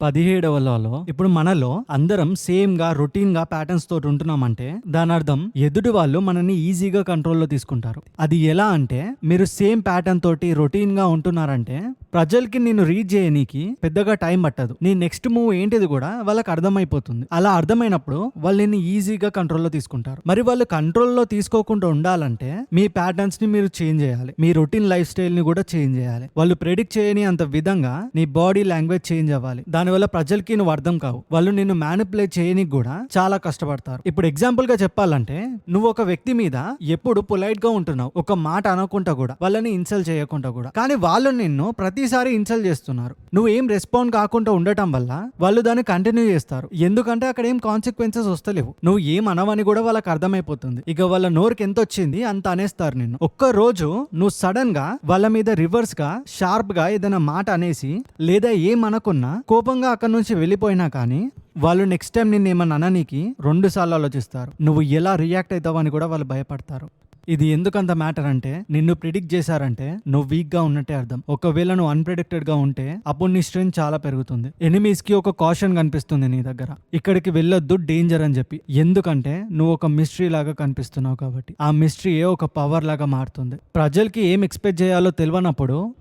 పదిహేడవ లాలో ఇప్పుడు మనలో అందరం సేమ్గా రొటీన్గా ప్యాటర్న్స్ తోటి ఉంటున్నామంటే దాని అర్థం ఎదుటి వాళ్ళు మనని ఈజీగా కంట్రోల్లో తీసుకుంటారు. అది ఎలా అంటే మీరు సేమ్ ప్యాటర్న్ తోటి రొటీన్గా ఉంటున్నారంటే ప్రజలకి నేను రీచ్ చేయనీకి పెద్దగా టైం పట్టదు. నీ నెక్స్ట్ మూవ్ ఏంటిది కూడా వాళ్ళకి అర్థమైపోతుంది. అలా అర్థమైనప్పుడు వాళ్ళు నిన్ను ఈజీగా కంట్రోల్లో తీసుకుంటారు. మరి వాళ్ళు కంట్రోల్లో తీసుకోకుండా ఉండాలంటే మీ ప్యాటర్న్స్ని మీరు చేంజ్ చేయాలి. మీ రొటీన్ లైఫ్ స్టైల్ని కూడా చేంజ్ చేయాలి. వాళ్ళు ప్రెడిక్ట్ చేయని అంత విధంగా నీ బాడీ లాంగ్వేజ్ చేంజ్ అవ్వాలి. దానివల్ల ప్రజలకి నువ్వు అర్థం కావు. వాళ్ళు నిన్ను మ్యానిపులేట్ చేయనికి కూడా చాలా కష్టపడతారు. ఇప్పుడు ఎగ్జాంపుల్గా చెప్పాలంటే నువ్వు ఒక వ్యక్తి మీద ఎప్పుడు పొలైట్గా ఉంటున్నావు. ఒక మాట అనకుండా కూడా వాళ్ళని ఇన్సల్ట్ చేయకుండా కూడా. కానీ వాళ్ళు నిన్ను ప్రతి ప్రతిసారి ఇన్సల్ట్ చేస్తున్నారు. నువ్వు ఏం రెస్పాండ్ కాకుండా ఉండటం వల్ల వాళ్ళు దాన్ని కంటిన్యూ చేస్తారు. ఎందుకంటే అక్కడ ఏం కాన్సిక్వెన్సెస్ వస్తలేవు. నువ్వు ఏం అనవని కూడా వాళ్ళకి అర్థమైపోతుంది. ఇక వాళ్ళ నోరుకి ఎంత వచ్చింది అంత అనేస్తారు నిన్ను. ఒక్క రోజు నువ్వు సడన్గా వాళ్ళ మీద రివర్స్గా షార్ప్గా ఏదైనా మాట అనేసి లేదా ఏం అనకున్నా కోపంగా అక్కడ నుంచి వెళ్ళిపోయినా కానీ వాళ్ళు నెక్స్ట్ టైం నిన్ను ఏమన్నా అననీకి రెండు సార్లు ఆలోచిస్తారు. నువ్వు ఎలా రియాక్ట్ అవుతావు అని కూడా వాళ్ళు భయపడతారు. ఇది ఎందుకంత మ్యాటర్ అంటే నిన్ను ప్రిడిక్ట్ చేశారంటే నువ్వు వీక్గా ఉన్నట్టే అర్థం. ఒకవేళ నువ్వు అన్ప్రెడిక్టెడ్గా ఉంటే అప్పుడు నీ స్ట్రెంత్ చాలా పెరుగుతుంది. ఎనిమీస్కి ఒక కాషన్ కనిపిస్తుంది నీ దగ్గర. ఇక్కడికి వెళ్ళొద్దు డేంజర్ అని చెప్పి. ఎందుకంటే నువ్వు ఒక మిస్టరీ లాగా కనిపిస్తున్నావు కాబట్టి. ఆ మిస్టరీయే ఒక పవర్ లాగా మారుతుంది. ప్రజలకి ఏం ఎక్స్పెక్ట్ చేయాలో తెలియనప్పుడు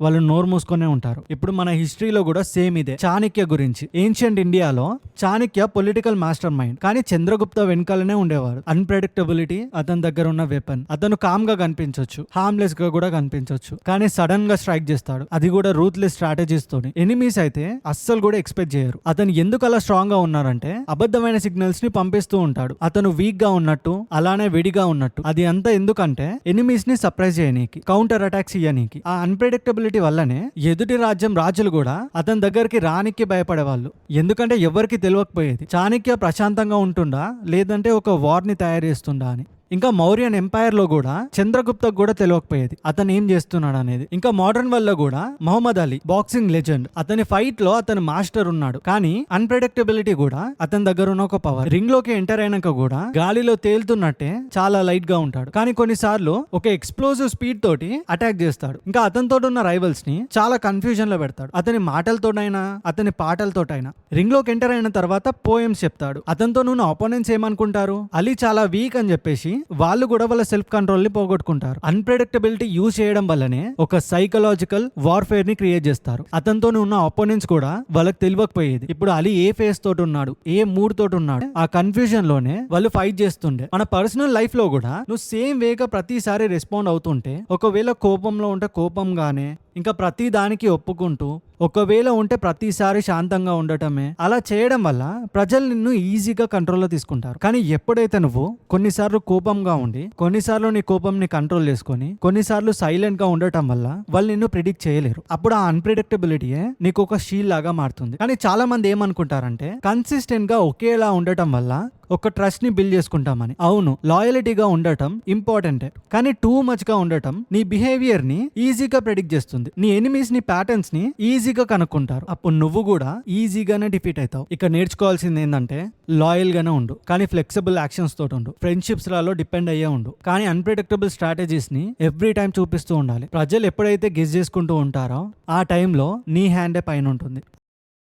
వాళ్ళు నోరు మూసుకొనే ఉంటారు. ఇప్పుడు మన హిస్టరీలో కూడా సేమ్ ఇదే. చాణక్య గురించి. ఏన్షియంట్ ఇండియాలో చాణక్య పొలిటికల్ మాస్టర్ మైండ్ కానీ చంద్రగుప్త వెనకాలనే ఉండేవారు. అన్ప్రెడిక్టబిలిటీ అతని దగ్గర ఉన్న వెపన్ అతను కామ్గా కనిపించవచ్చు హార్మ్లెస్గా కూడా కనిపించవచ్చు కానీ సడన్గా స్ట్రైక్ చేస్తాడు. అది కూడా రూత్లెస్ స్ట్రాటజీస్ తోని. ఎనిమీస్ అయితే అస్సలు కూడా ఎక్స్పెక్ట్ చేయరు. అతను ఎందుకు అలా స్ట్రాంగ్గా ఉన్నారంటే అబద్ధమైన సిగ్నల్స్ని పంపిస్తూ ఉంటాడు. అతను వీక్గా ఉన్నట్టు అలానే విడిగా ఉన్నట్టు. అది అంతా ఎందుకంటే ఎనిమీస్ని సర్ప్రైజ్ చేయనీకి కౌంటర్ అటాక్స్ ఇయ్యనీకి. ఆ అన్ప్రెడిక్టబిలిటీ వల్లనే ఎదుటి రాజ్యం రాజులు కూడా అతని దగ్గరికి రానికి భయపడేవాళ్ళు. ఎందుకంటే ఎవరికి తెలియకపోయేది. చాణక్య ప్రశాంతంగా ఉంటుండా? లేదంటే ఒక వార్ని తయారు చేస్తుండా అని. ఇంకా మౌర్యన్ ఎంపైర్లో కూడా చంద్రగుప్తకు కూడా తెలియకపోయేది. అతను ఏం చేస్తున్నాడు అనేది. ఇంకా మోడర్న్ వల్ల కూడా మహమ్మద్ అలీ బాక్సింగ్ లెజెండ్. అతని ఫైట్లో అతని మాస్టర్ ఉన్నాడు. కానీ అన్ప్రెడిక్టబిలిటీ కూడా అతని దగ్గర ఉన్న ఒక పవర్. రింగ్లోకి ఎంటర్ అయినాక కూడా గాలిలో తేలుతున్నట్టే చాలా లైట్గా ఉంటాడు. కానీ కొన్నిసార్లు ఒక ఎక్స్ప్లోజివ్ స్పీడ్ తోటి అటాక్ చేస్తాడు. ఇంకా అతనితో ఉన్న రైవల్స్ని చాలా కన్ఫ్యూజన్లో పెడతాడు. అతని మాటలతోటైనా అతని పాటలతోటైనా. రింగ్లోకి ఎంటర్ అయిన తర్వాత పోయమ్స్ చెప్తాడు. అతనితో నువ్వు అపోనెంట్స్ ఏమనుకుంటారు? అలీ చాలా వీక్ అని చెప్పేసి వాళ్ళు కూడా వాళ్ళ సెల్ఫ్ కంట్రోల్ని పోగొట్టుకుంటారు. అన్ప్రెడిక్టబిలిటీ యూజ్ చేయడం వల్లనే ఒక సైకలాజికల్ వార్ఫేర్ని క్రియేట్ చేస్తారు. అతనితో ఉన్న అపోనెంట్స్ కూడా వాళ్ళకి తెలియకపోయేది. ఇప్పుడు అలీ ఏ ఫేస్ తోటి ఉన్నాడు? ఏ మూడ్ తోటి ఉన్నాడు? ఆ కన్ఫ్యూజన్లోనే వాళ్ళు ఫైట్ చేస్తుండే. మన పర్సనల్ లైఫ్లో కూడా నువ్వు సేమ్ వేగా ప్రతిసారి రెస్పాండ్ అవుతుంటే ఒకవేళ కోపంలో ఉంటే కోపంగానే ఇంకా ప్రతి దానికి ఒప్పుకుంటూ ఒకవేళ ఉంటే ప్రతిసారి శాంతంగా ఉండటమే. అలా చేయడం వల్ల ప్రజలు నిన్ను ఈజీగా కంట్రోల్లో తీసుకుంటారు. కానీ ఎప్పుడైతే నువ్వు కొన్నిసార్లు కోపంగా ఉండి కొన్నిసార్లు నీ కోపంని కంట్రోల్ చేసుకొని కొన్నిసార్లు సైలెంట్గా ఉండటం వల్ల వాళ్ళు నిన్ను ప్రిడిక్ట్ చేయలేరు. అప్పుడు ఆ అన్ప్రిడిక్టబిలిటీయే నీకు ఒక షీల్ లాగా మారుతుంది. కానీ చాలా మంది ఏమనుకుంటారంటే కన్సిస్టెంట్గా ఒకేలా ఉండటం వల్ల ఒక ట్రస్ట్ని బిల్డ్ చేసుకుంటామని. అవును లాయలిటీగా ఉండటం ఇంపార్టెంటే. కానీ టూ మచ్గా ఉండటం నీ బిహేవియర్ని ఈజీగా ప్రెడిక్ట్ చేస్తుంది. నీ ఎనిమీస్ నీ ప్యాటర్న్స్ని ఈజీగా కనుక్కుంటారు. అప్పుడు నువ్వు కూడా ఈజీగానే డిఫీట్ అవుతావు. ఇక్కడ నేర్చుకోవాల్సింది ఏంటంటే లాయల్ గానే ఉండు. కానీ ఫ్లెక్సిబుల్ యాక్షన్స్ తోటి ఉండు. ఫ్రెండ్షిప్స్లలో డిపెండ్ అయ్యే ఉండు. కానీ అన్ప్రిడిక్టబుల్ స్ట్రాటజీస్ని ఎవ్రీ టైం చూపిస్తూ ఉండాలి. ప్రజలు ఎప్పుడైతే గెస్ చేసుకుంటూ ఉంటారో ఆ టైంలో నీ హ్యాండే పైన ఉంటుంది.